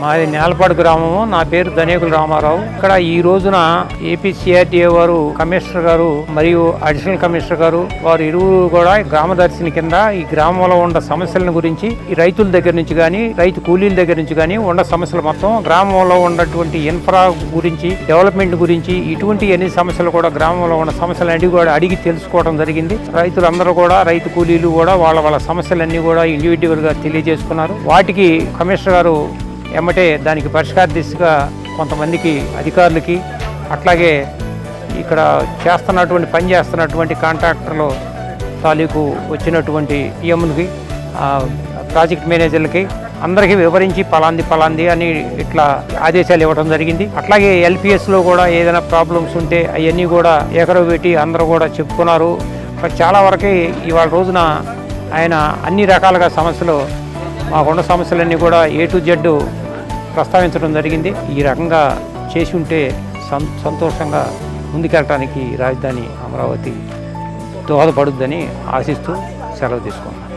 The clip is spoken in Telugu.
మాది నేలపాడు గ్రామము. నా పేరు ధనేకుల రామారావు. ఇక్కడ ఈ రోజున ఏపీ సిఆర్టీఏ వారు కమిషనర్ గారు మరియు అడిషనల్ కమిషనర్ గారు వారు ఇరువురు కూడా గ్రామదర్శిని కింద ఈ గ్రామంలో ఉన్న సమస్యలను గురించి ఈ రైతుల దగ్గర నుంచి కానీ రైతు కూలీల దగ్గర నుంచి కానీ ఉన్న సమస్యలు మొత్తం గ్రామంలో ఉన్నటువంటి ఇన్ఫ్రా గురించి డెవలప్మెంట్ గురించి ఇటువంటి అన్ని సమస్యలు కూడా గ్రామంలో ఉన్న సమస్యలు అన్ని కూడా అడిగి తెలుసుకోవడం జరిగింది. రైతులందరూ కూడా రైతు కూలీలు కూడా వాళ్ళ వాళ్ళ సమస్యలన్నీ కూడా ఇండివిజువల్గా తెలియజేసుకున్నారు. వాటికి కమిషనర్ గారు ఎమ్మటే దానికి పరిష్కార దిశగా కొంతమందికి అధికారులకి అట్లాగే ఇక్కడ చేస్తున్నటువంటి పని చేస్తున్నటువంటి కాంట్రాక్టర్లు తాలూకు వచ్చినటువంటి పిఎంలకి ప్రాజెక్ట్ మేనేజర్లకి అందరికీ వివరించి పలాంది పలాంది అని ఇట్లా ఆదేశాలు ఇవ్వడం జరిగింది. అట్లాగే ఎల్పిఎస్లో కూడా ఏదైనా ప్రాబ్లమ్స్ ఉంటే అవన్నీ కూడా ఏకరవ పెట్టి అందరూ కూడా చెప్పుకున్నారు. చాలా వరకు ఇవాళ రోజున ఆయన అన్ని రకాలుగా సమస్యలు మాకున్న సమస్యలన్నీ కూడా ఏ టు జెడ్ ప్రస్తావించడం జరిగింది. ఈ రకంగా చేసి ఉంటే సం సంతోషంగా ముందుకెళ్ళటానికి రాజధాని అమరావతి దోహదపడుద్దని ఆశిస్తూ సెలవు తీసుకున్నాను